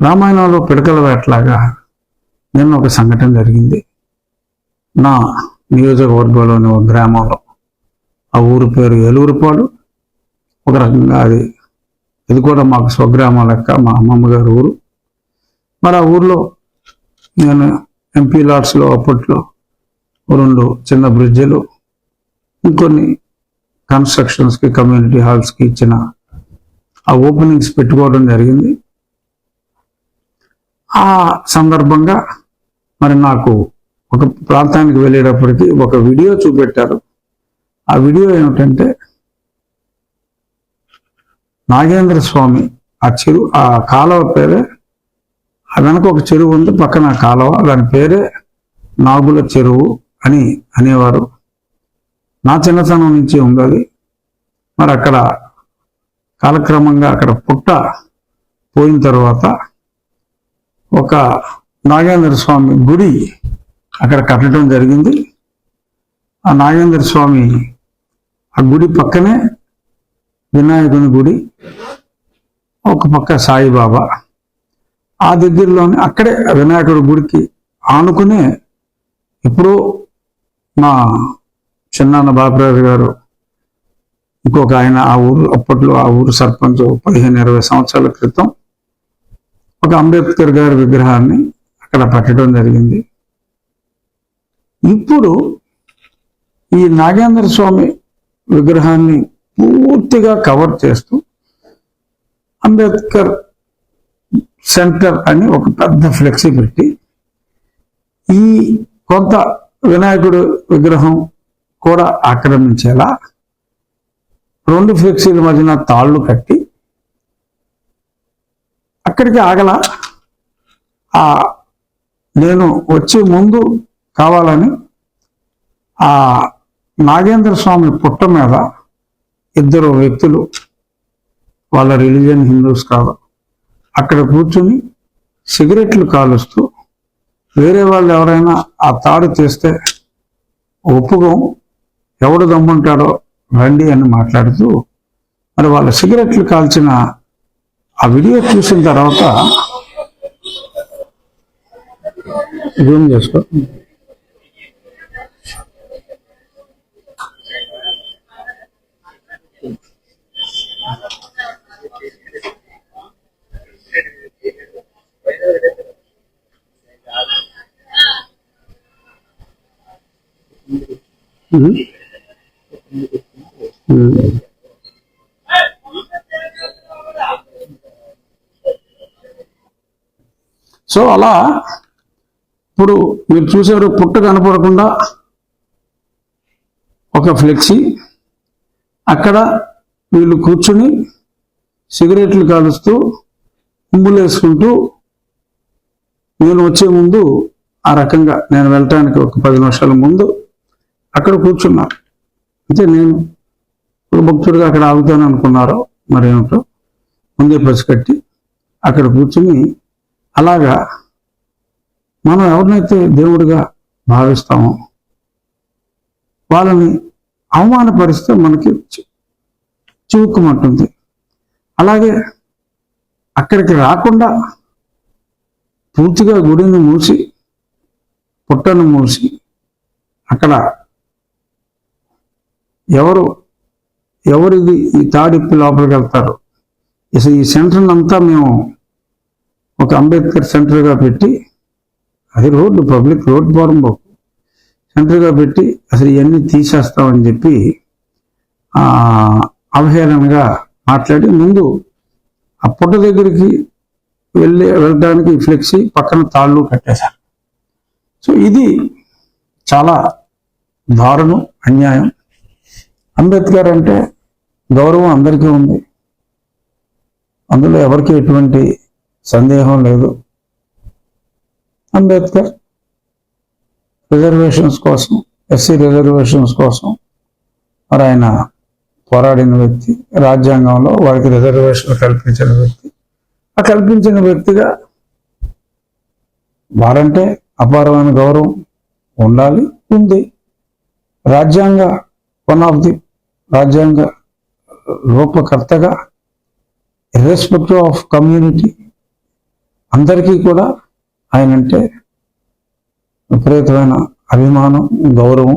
రామాయణంలో పిడకల వేటలాగా నిన్న ఒక సంఘటన జరిగింది. నా నియోజకవర్గంలోని ఒక గ్రామంలో ఆ ఊరి పేరు ఏలూరుపాడు. ఒక రకంగా అది ఇది కూడా మాకు స్వగ్రామం లెక్క మా అమ్మమ్మ గారి ఊరు. మరి ఆ ఊర్లో నేను ఎంపీ లాట్స్లో అప్పట్లో రెండు చిన్న బ్రిడ్జిలు ఇంకొన్ని కన్స్ట్రక్షన్స్కి కమ్యూనిటీ హాల్స్కి ఇచ్చిన ఆ ఓపెనింగ్స్ పెట్టుకోవడం జరిగింది. ఆ సందర్భంగా మరి నాకు ఒక ప్రాంతానికి వెళ్ళేటప్పటికి ఒక వీడియో చూపెట్టారు. ఆ వీడియో ఏమిటంటే నాగేంద్ర స్వామి ఆ చెరువు ఆ కాలువ పేరే వెనక ఒక చెరువు ఉంది పక్కన కాలువ దాని పేరే నాగుల చెరువు అని అనేవారు. నా చిన్నతనం నుంచి ఉంది అది. మరి అక్కడ కాలక్రమంగా అక్కడ పుట్ట పోయిన తర్వాత ఒక నాగేంద్ర స్వామి గుడి అక్కడ కట్టడం జరిగింది. ఆ నాగేంద్ర స్వామి ఆ గుడి పక్కనే వినాయకుని గుడి ఒక పక్క సాయిబాబా. ఆ దగ్గరలోనే అక్కడే వినాయకుడి గుడికి ఆనుకునే ఎప్పుడో మా చిన్నాన్న బాబురాజు గారు ఇంకొక ఆయన ఆ ఊరు అప్పట్లో ఆ ఊరు సర్పంచ్ పదిహేను ఇరవై సంవత్సరాల క్రితం ఒక అంబేద్కర్ గారి విగ్రహాన్ని అక్కడ పెట్టడం జరిగింది. ఇప్పుడు ఈ నాగేంద్ర స్వామి విగ్రహాన్ని పూర్తిగా కవర్ చేస్తూ అంబేద్కర్ సెంటర్ అని ఒక పెద్ద ఫ్లెక్సీ పెట్టి ఈ కొంత వినాయకుడు విగ్రహం కూడా ఆక్రమించేలా రెండు ఫ్లెక్సీల మధ్యన తాళ్ళు కట్టి అక్కడికి ఆగల. ఆ నేను వచ్చే ముందు కావాలని ఆ నాగేంద్ర స్వామి పుట్ట మీద ఇద్దరు వ్యక్తులు వాళ్ళ రిలీజియన్ హిందూస్ కాదు అక్కడ కూర్చుని సిగరెట్లు కాలుస్తూ వేరే వాళ్ళు ఎవరైనా ఆ తాడు చేస్తే ఒప్పుకోం ఎవడు దమ్ముంటాడో రండి అని మాట్లాడుతూ మరి వాళ్ళ సిగరెట్లు కాల్చిన ఆ వీడియో చూసిన తర్వాత జూమ్ చేసుకో Mm-hmm. అలా ఇప్పుడు మీరు చూసారు పుట్ట కనపడకుండా ఒక ఫ్లెక్సీ అక్కడ వీళ్ళు కూర్చుని సిగరెట్లు కాలుస్తూ ఉమ్ములు వేసుకుంటూ నేను వచ్చే ముందు ఆ రకంగా నేను వెళ్ళటానికి ఒక పది నిమిషాల ముందు అక్కడ కూర్చున్నారు. అంటే నేను ఒక భక్తుడిగా అక్కడ ఆగుతాను అనుకున్నారో మరేమిటో ముందే పసికట్టి అక్కడ కూర్చుని అలాగా మనం ఎవరినైతే దేవుడిగా భావిస్తామో వాళ్ళని అవమానపరిస్తే మనకి చివుక్కుమంటుంది. అలాగే అక్కడికి రాకుండా పూర్తిగా గుడిని మూసి పుట్టను మూసి అక్కడ ఎవరు ఎవరిది ఈ తాడిప్పి లోపలికి వెళ్తారు? ఈ సెంటర్ని అంతా మేము ఒక అంబేద్కర్ సెంటర్గా పెట్టి అది రోడ్డు పబ్లిక్ రోడ్ పోరంబోకు సెంటర్గా పెట్టి అసలు ఇవన్నీ తీసేస్తామని చెప్పి అవహేళనగా మాట్లాడి ముందు ఆ పుట్ట దగ్గరికి వెళ్ళి వెళ్ళడానికి ఫ్లెక్సీ పక్కన తాళ్ళు కట్టేశారు. సో ఇది చాలా దారుణం అన్యాయం. అంబేద్కర్ అంటే గౌరవం అందరికీ ఉంది. అందులో ఎవరికి ఎటువంటి సందేహం లేదు. అంబేద్కర్ రిజర్వేషన్స్ కోసం ఎస్సీ రిజర్వేషన్స్ కోసం మరి ఆయన పోరాడిన వ్యక్తి రాజ్యాంగంలో వారికి రిజర్వేషన్ కల్పించిన వ్యక్తి. ఆ కల్పించిన వ్యక్తిగా వారంటే అపారమైన గౌరవం ఉండాలి ఉంది. రాజ్యాంగ వన్ ఆఫ్ ది రాజ్యాంగ రూపకర్తగా ఇర్రెస్పెక్టివ్ ఆఫ్ కమ్యూనిటీ అందరికీ కూడా ఆయన అంటే విపరీతమైన అభిమానం గౌరవం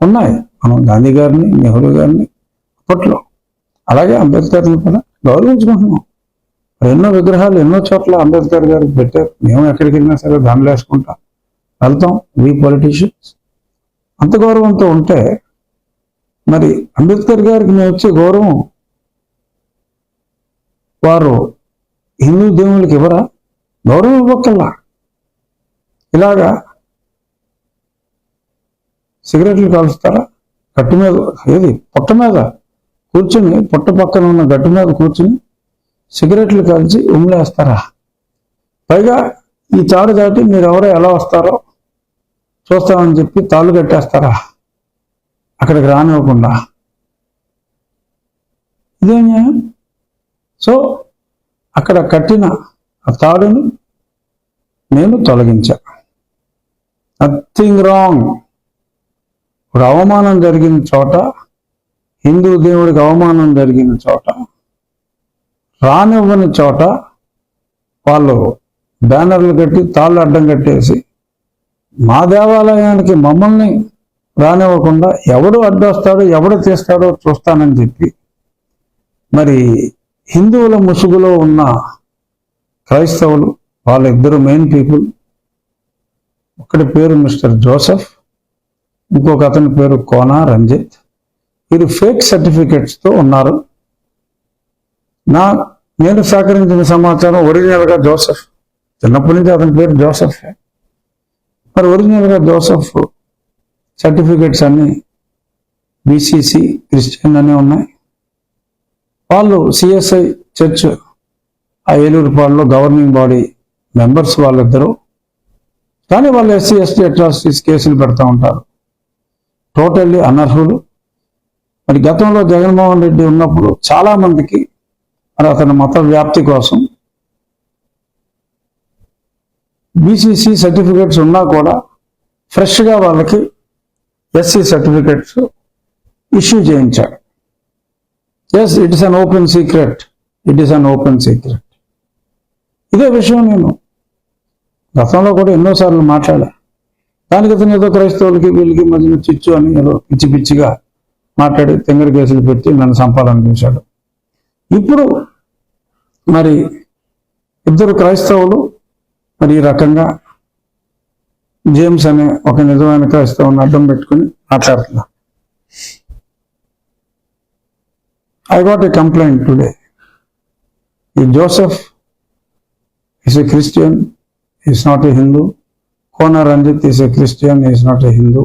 ఉన్నాయి. మనం గాంధీ గారిని నెహ్రూ గారిని అప్పట్లో అలాగే అంబేద్కర్ని కూడా గౌరవించుకుంటున్నాం. మరి ఎన్నో విగ్రహాలు ఎన్నో చోట్ల అంబేద్కర్ గారికి పెట్టారు. మేము ఎక్కడికి వెళ్ళినా సరే దండలు వేసుకుంటాం వెళ్తాం. వీ పొలిటీషియన్స్ అంత గౌరవంతో ఉంటే మరి అంబేద్కర్ గారికి మేము వచ్చే గౌరవం వారు హిందూ దేవుళ్ళకి ఇవ్వరా? గౌరవం ఇవ్వకల్లా ఇలాగా సిగరెట్లు కాలుస్తారా? గట్టు మీద ఏది? పొట్ట మీద కూర్చుని పొట్ట పక్కన ఉన్న గట్టు మీద కూర్చుని సిగరెట్లు కాల్చి ఉమ్లేస్తారా? పైగా ఈ తాడు దాటి మీరు ఎవరో ఎలా వస్తారో చూస్తామని చెప్పి తాళ్ళు కట్టేస్తారా? అక్కడికి రానివ్వకుండా. ఇదే న్యాయం? సో అక్కడ కట్టిన ఆ తాడుని నేను తొలగించా. నథింగ్ రాంగ్ ఇప్పుడు అవమానం జరిగిన చోట హిందూ దేవుడికి అవమానం జరిగిన చోట రానివ్వని చోట వాళ్ళు బ్యానర్లు కట్టి తాళ్ళు అడ్డం కట్టేసి మా దేవాలయానికి మమ్మల్ని రానివ్వకుండా ఎవడు అడ్డొస్తాడో ఎవడు తీస్తాడో చూస్తానని చెప్పి మరి హిందువుల ముసుగులో ఉన్న క్రైస్తవులు వాళ్ళిద్దరు మెయిన్ పీపుల్ ఒకటి పేరు మిస్టర్ జోసెఫ్ ఇంకొక అతని పేరు కోనా రంజిత్. వీరు ఫేక్ సర్టిఫికెట్స్తో ఉన్నారు. నా నేను సేకరించిన సమాచారం ఒరిజినల్గా జోసెఫ్. చిన్నప్పటి నుంచి అతని పేరు జోసెఫ్. మరి ఒరిజినల్గా జోసెఫ్ సర్టిఫికెట్స్ అన్ని బీసీసీ క్రిస్టియన్ అనే ఉన్నాయి. వాళ్ళు సిఎస్ఐ చర్చ్ ఆ ఏలూరుపాడులో గవర్నింగ్ బాడీ మెంబర్స్ వాళ్ళిద్దరూ కానీ వాళ్ళు ఎస్సీ ఎస్టీ అట్రాసిటీస్ కేసులు పెడతా ఉంటారు. టోటల్లీ అనర్హులు. మరి గతంలో జగన్మోహన్ రెడ్డి ఉన్నప్పుడు చాలా మందికి మరి అతని మత వ్యాప్తి కోసం బీసీసీ సర్టిఫికేట్స్ ఉన్నా కూడా ఫ్రెష్గా వాళ్ళకి ఎస్సీ సర్టిఫికేట్స్ ఇష్యూ చేయించాడు. Yes it is an open secret it is an open secret ఇదే విషయం నేను గతంలో కూడా ఎన్నోసార్లు మాట్లాడా. దానికి అతను ఏదో క్రైస్తవులకి వీళ్ళకి మధ్యన చిచ్చు అని ఏదో పిచ్చి పిచ్చిగా మాట్లాడి తెంగర కేసులు పెట్టి నన్ను చంపాలని చూశాడు. ఇప్పుడు మరి ఇద్దరు క్రైస్తవులు మరి ఈ రకంగా జేమ్స్ అనే ఒక నిజమైన క్రైస్తవుని అడ్డం పెట్టుకుని మాట్లాడుతున్నారు. I got a complaint today ఈ Joseph is a Christian is not a Hindu. Kona Ranjit is a Christian, is is not a Hindu.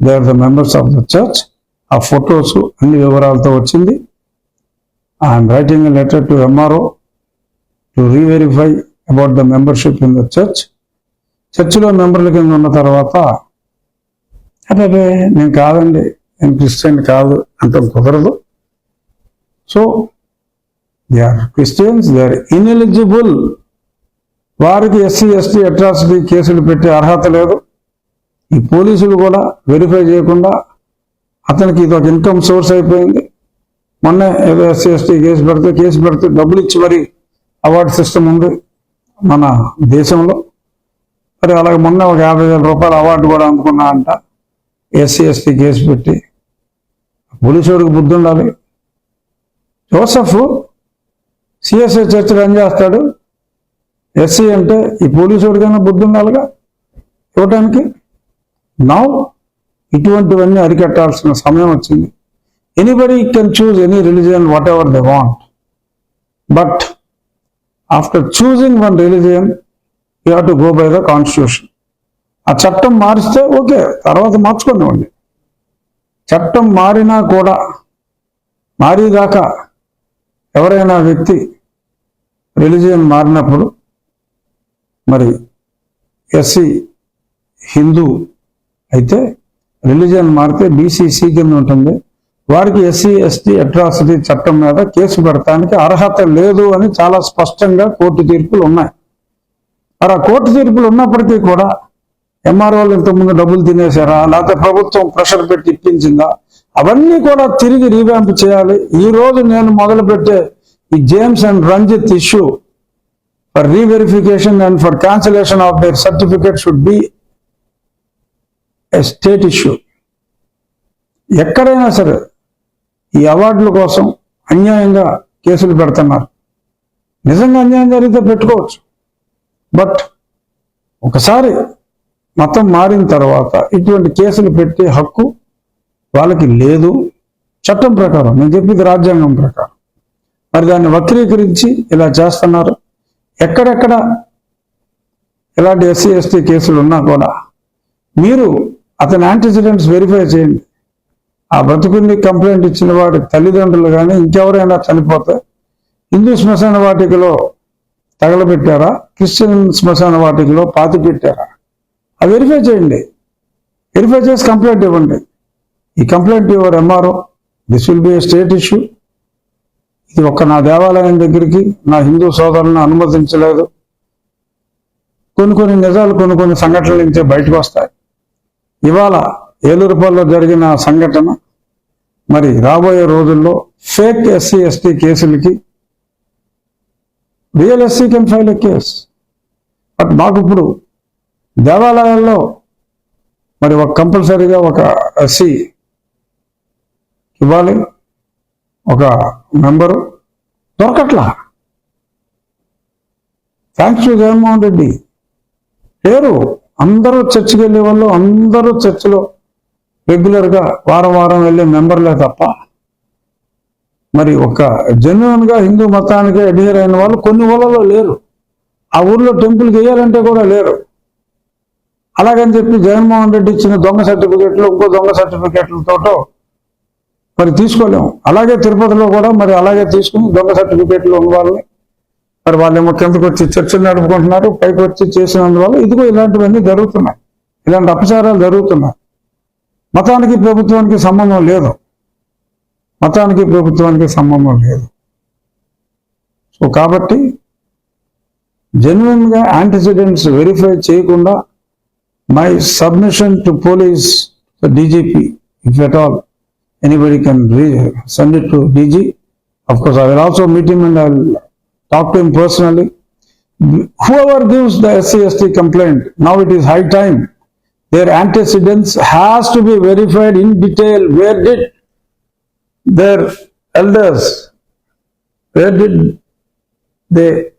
They are the members of the church. ఆ photos అన్ని వివరాలతో వచ్చింది I'm writing a letter to MRO to reverify about the membership in the church చర్చిలో మెంబర్ల కింద ఉన్న తర్వాత అదే నేను కాదండి నేను క్రిస్టియన్ కాదు అంత కుదరదు so they are Christians they are ineligible వారికి ఎస్సీ ఎస్టీ అట్రాసిటీ కేసులు పెట్టే అర్హత లేదు. ఈ పోలీసులు కూడా వెరిఫై చేయకుండా అతనికి ఇది ఒక ఇన్కమ్ సోర్స్ అయిపోయింది. మొన్న ఏదో ఎస్సీ ఎస్టీ కేసు పెడితే కేసు పెడితే డబ్బులు ఇచ్చి మరి అవార్డు సిస్టమ్ ఉంది మన దేశంలో. మరి అలాగే మొన్న ఒక యాభై వేల రూపాయల అవార్డు కూడా అందుకున్నా అంట. ఎస్సీ ఎస్టీ కేసు పెట్టి పోలీసుడికి బుద్ధి ఉండాలి. జోసఫ్ సిఎస్ఐ చర్చ్ ఏం చేస్తాడు. ఎస్సీ అంటే ఈ పోలీసుడికైనా బుద్ధి ఉండాలిగా? ఇవ్వటానికి? నౌ ఇటువంటివన్నీ అరికట్టాల్సిన సమయం వచ్చింది. Anybody can choose any religion whatever they want but after choosing one religion you have to go by the constitution ఆ చట్టం మారిస్తే ఓకే తర్వాత మార్చుకోండి చట్టం మారినా కూడా మారేదాకా ఎవరైనా వ్యక్తి రిలీజియన్ మారినప్పుడు మరి ఎస్సీ హిందూ అయితే రిలీజియన్ మారితే బీసీసీ కింద ఉంటుంది. వారికి ఎస్సీ ఎస్టీ అట్రాసిటీ చట్టం మీద కేసు పెడతానికి అర్హత లేదు అని చాలా స్పష్టంగా కోర్టు తీర్పులు ఉన్నాయి. మరి ఆ కోర్టు తీర్పులు ఉన్నప్పటికీ కూడా ఎంఆర్ఓలు ఇంతకుముందు డబ్బులు తినేశారా? లేకపోతే ప్రభుత్వం ప్రెషర్ పెట్టి ఇప్పించిందా? అవన్నీ కూడా తిరిగి రీవ్యాంప్ చేయాలి. ఈ రోజు నేను మొదలుపెట్టే ఈ James and Ranjit issue for re-verification and for cancellation of their certificate should be a state issue. ఎక్కడైనా సరే ఈ అవార్డుల కోసం అన్యాయంగా కేసులు పెడుతున్నారు. నిజంగా అన్యాయం జరిగితే పెట్టుకోవచ్చు. బట్ ఒకసారి మతం మారిన తర్వాత ఇటువంటి కేసులు పెట్టే హక్కు వాళ్ళకి లేదు. చట్టం ప్రకారం నేను చెప్పింది రాజ్యాంగం ప్రకారం. మరి దాన్ని వక్రీకరించి ఇలా చేస్తున్నారు. ఎక్కడెక్కడ ఇలాంటి ఎస్సీ ఎస్టీ కేసులు ఉన్నా కూడా మీరు అతని యాంటిసిడెంట్స్ వెరిఫై చేయండి. ఆ బ్రతుకుని కంప్లైంట్ ఇచ్చిన వాడి తల్లిదండ్రులు కానీ ఇంకెవరైనా చనిపోతే హిందూ శ్మశాన వాటికలో తగలబెట్టారా? క్రిస్టియన్ శ్మశాన వాటికలో పాతి పెట్టారా అది వెరిఫై చేయండి. వెరిఫై చేసి కంప్లైంట్ ఇవ్వండి. ఈ complaint your MRO? This will be a state issue. ఇది ఒక్క నా దేవాలయం దగ్గరికి నా హిందూ సోదరులను అనుమతించలేదు. కొన్ని కొన్ని నిజాలు కొన్ని కొన్ని సంఘటనల నుంచే బయటకు వస్తాయి. ఇవాళ ఏలూరుపల్లిలో జరిగిన సంఘటన మరి రాబోయే రోజుల్లో fake SC ST కేసులకి real SC can file a case but మాకు ఇప్పుడు దేవాలయాల్లో మరి ఒక కంపల్సరీగా ఒక ఎస్సీ ఇవ్వాలి. ఒక member దొరకట్లా. Thanks to Jaganmohan Reddy. లేరు అందరూ చర్చికి వెళ్ళే వాళ్ళు అందరూ చర్చిలో రెగ్యులర్గా వారం వారం వెళ్ళే మెంబర్లే తప్ప మరి ఒక జెన్యున్గా హిందూ మతానికి అడ్హేర్ అయిన వాళ్ళు కొన్ని ఊళ్ళలో లేరు. ఆ ఊర్లో టెంపుల్కి వేయాలంటే కూడా లేరు. అలాగని చెప్పి జగన్మోహన్ రెడ్డి ఇచ్చిన దొంగ సర్టిఫికెట్లు ఇంకో దొంగ సర్టిఫికెట్లతోటో మరి తీసుకోలేము. అలాగే తిరుపతిలో కూడా మరి అలాగే తీసుకుని దొంగ సర్టిఫికేట్లు ఉన్న వాళ్ళని మరి వాళ్ళేమో కిందకు వచ్చి చర్చలు నడుపుకుంటున్నారు పైకి వచ్చి చేసినందువల్ల ఇదిగో ఇలాంటివన్నీ జరుగుతున్నాయి. ఇలాంటి అపచారాలు జరుగుతున్నాయి. మతానికి ప్రభుత్వానికి సంబంధం లేదు. మతానికి ప్రభుత్వానికి సంబంధం లేదు. సో కాబట్టి జెన్యున్గా యాంటిసిడెంట్స్ వెరిఫై చేయకుండా my submission to police DGP if at all anybody can send it to DG. Of course, I will also meet him and I will talk to him personally. Whoever gives the SCST complaint, now it is high time. Their antecedents has to be verified in detail. Where did their elders, where did they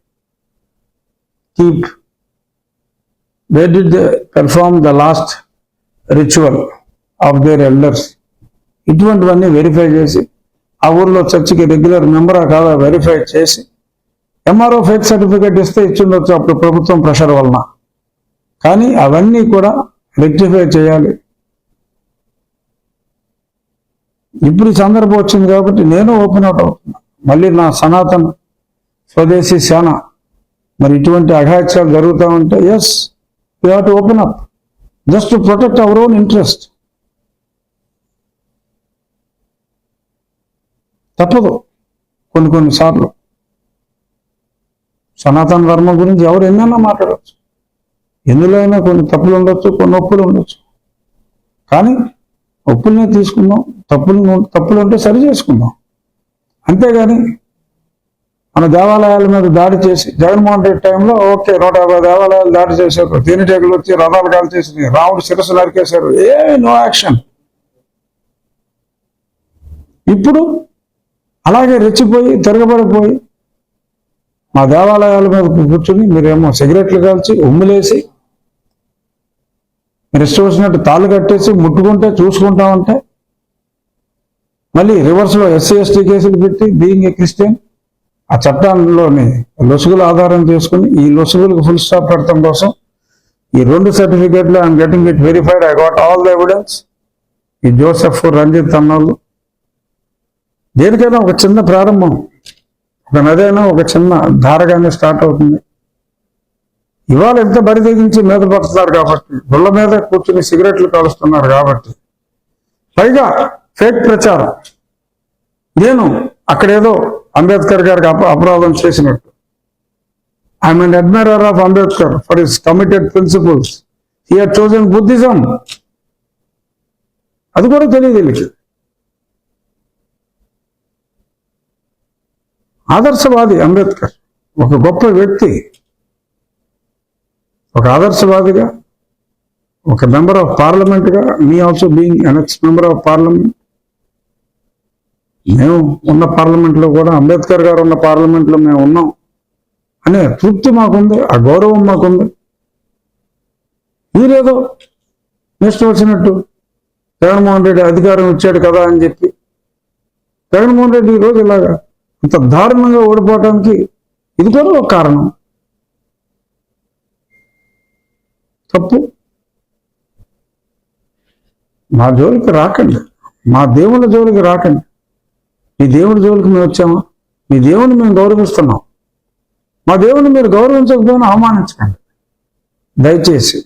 keep, where did they perform the last ritual of their elders? ఇటువంటివన్నీ verify చేసి ఆ ఊర్లో చర్చికి regular మెంబరా కాదా verify చేసి MRO fake certificate ఇస్తే ఇచ్చిండొచ్చు అప్పుడు ప్రభుత్వం ప్రెషర్ వలన. కానీ అవన్నీ కూడా రెక్టిఫై చేయాలి. ఇప్పుడు సందర్భం వచ్చింది కాబట్టి నేను ఓపెన్ అవుట్ అవుతున్నా. మళ్ళీ నా సనాతన స్వదేశీ సేన మరి ఇటువంటి అఘాత్యాలు జరుగుతూ ఉంటే yes you have to open up just to protect our own interest తప్పదు. కొన్ని కొన్ని సార్లు. సనాతన ధర్మం గురించి ఎవరు ఎన్నైనా మాట్లాడవచ్చు ఎందులో అయినా కొన్ని తప్పులు ఉండొచ్చు కొన్ని ఒప్పులు ఉండొచ్చు. కానీ ఒప్పుల్నే తీసుకుందాం తప్పులు తప్పులు ఉంటే సరి చేసుకుందాం. అంతేగాని మన దేవాలయాల మీద దాడి చేసి జగన్మోహన్ రెడ్డి టైంలో ఓకే నూట యాభై దేవాలయాలు దాడి చేశారు. తేనెటీగలు వచ్చి రథాలు కాలు చేసి రాముడు శిరస్సు నరికేశారు ఏ నో యాక్షన్. ఇప్పుడు అలాగే రెచ్చిపోయి తిరగబడిపోయి మా దేవాలయాల మీద కూర్చుని మీరేమో సిగరెట్లు కాల్చి ఉమ్ములేసి మీరు ఇష్టం వచ్చినట్టు తాళ్ళు కట్టేసి ముట్టుకుంటే చూసుకుంటా ఉంటే మళ్ళీ రివర్స్లో ఎస్సీ ఎస్టీ కేసులు పెట్టి బీయింగ్ ఏ క్రిస్టియన్ ఆ చట్టాల్లోని లొసుగులు ఆధారం చేసుకుని ఈ లొసుగులకు ఫుల్ స్టాప్ పెడతాం కోసం ఈ రెండు సర్టిఫికేట్లు I'm getting it verified I got all the evidence ఈ జోసెఫ్ రంజిత్ అన్నోళ్ళు దేనికైనా ఒక చిన్న ప్రారంభం. ఒక నదైనా ఒక చిన్న ధారగానే స్టార్ట్ అవుతుంది. ఇవాళ ఎంత బరి తెగించి మీద పడుతున్నారు కాబట్టి గుళ్ళ మీద కూర్చుని సిగరెట్లు కాలుస్తున్నారు కాబట్టి పైగా ఫేక్ ప్రచారం. నేను అక్కడేదో అంబేద్కర్ గారికి అపరాధం చేసినట్టు. I'm an admirer of Ambedkar for his committed principles he chosen Buddhism అది కూడా తెలియదు వీళ్ళకి. ఆదర్శవాది అంబేద్కర్. ఒక గొప్ప వ్యక్తి. ఒక ఆదర్శవాదిగా ఒక member of పార్లమెంట్గా me also being an ex member of parliament. మేము ఉన్న పార్లమెంట్లో కూడా అంబేద్కర్ గారు ఉన్న పార్లమెంట్లో మేము ఉన్నాం. అనే తృప్తి మాకుంది ఆ గౌరవం మాకుంది. మీరేదో నెక్స్ట్ వచ్చినట్టు జగన్మోహన్ రెడ్డి అధికారం ఇచ్చాడు కదా అని చెప్పి. జగన్మోహన్ రెడ్డి ఈరోజు ఇలాగా ఇంత దారుణంగా ఓడిపోవటానికి ఇది కూడా ఒక కారణం. తప్పు. మా జోలికి రాకండి. మా దేవుళ్ళ జోలికి రాకండి. మీ దేవుడి జోలికి మేము వచ్చామా? మీ దేవుని మేము గౌరవిస్తున్నాం. మా దేవుని మీరు గౌరవించకపోయినా అవమానించకండి. దయచేసి.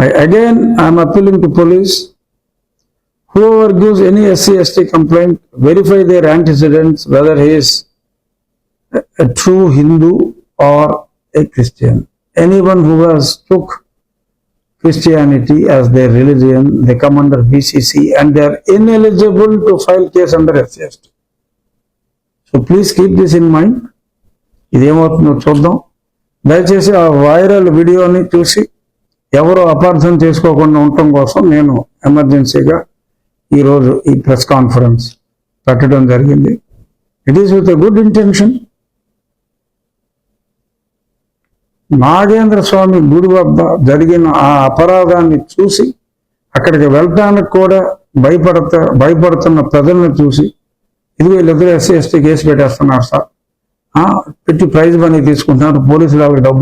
I again I'm appealing to police whoever gives any SCST complaint, verify their antecedents, whether he is a, a true Hindu or a Christian. Anyone who has took Christianity as their religion, they come under BCC and they are ineligible to file case under SCST. So please keep this in mind. ఇదేమవుతుందో చూద్దాం దయచేసి ఆ viral వీడియోని చూసి ఎవరు అపార్థం చేసుకోకుండా ఉండటం కోసం నేను ఎమర్జెన్సీగా ఈరోజు ఈ ప్రెస్ కాన్ఫరెన్స్ పెట్టడం జరిగింది. It is with a good intention Nagendra Swamy గుడి వద్ద జరిగిన ఆ అపరాధాన్ని చూసి అక్కడికి వెళ్ళటానికి కూడా భయపడత భయపడుతున్న ప్రజలను చూసి ఇది వీళ్ళిద్దరు ఎస్సీ ఎస్టీ కేసు పెట్టేస్తున్నారు సార్. ఆ, పెట్టి ప్రైజ్ మనీ తీసుకుంటున్నారు. పోలీసులు వాళ్ళకి డబ్బులు